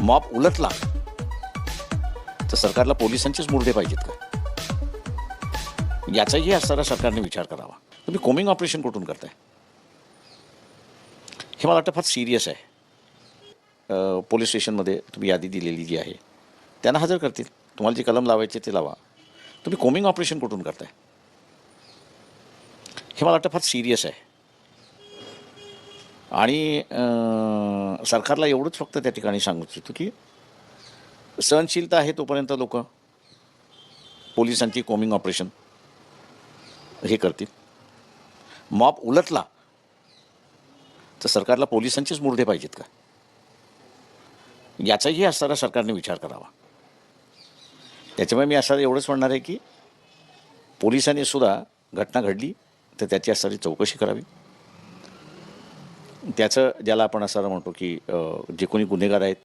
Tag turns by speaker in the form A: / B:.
A: मॉप उलटला तर सरकारला पोलिसांचेच मुर्दे पाहिजेत का? याचाही असणारा सरकारने विचार करावा. तुम्ही कोमिंग ऑपरेशन कुठून करताय? हे मला वाटतं फार सिरियस आहे. पोलीस स्टेशनमध्ये तुम्ही यादी दिलेली जी आहे त्यांना हजर करतील. तुम्हाला जे कलम लावायचे ते लावा. तुम्ही कोमिंग ऑपरेशन कुठून करताय? हे मला वाटतं फार सिरियस आहे. आणि सरकारला एवढंच फक्त त्या ठिकाणी सांगू इच्छितो की सहनशीलता आहे तोपर्यंत लोक पोलिसांची कोमिंग ऑपरेशन हे करतील. मॉप उलटला तर सरकारला पोलिसांचेच मुर्दे पाहिजेत का? याचाही असणारा सरकारने विचार करावा. त्याच्यामुळे मी असं एवढंच म्हणणार आहे की पोलिसांनी सुद्धा घटना घडली तर त्याची असणारी चौकशी करावी. त्याचं ज्याला आपण असं म्हणतो की जे कोणी गुन्हेगार आहेत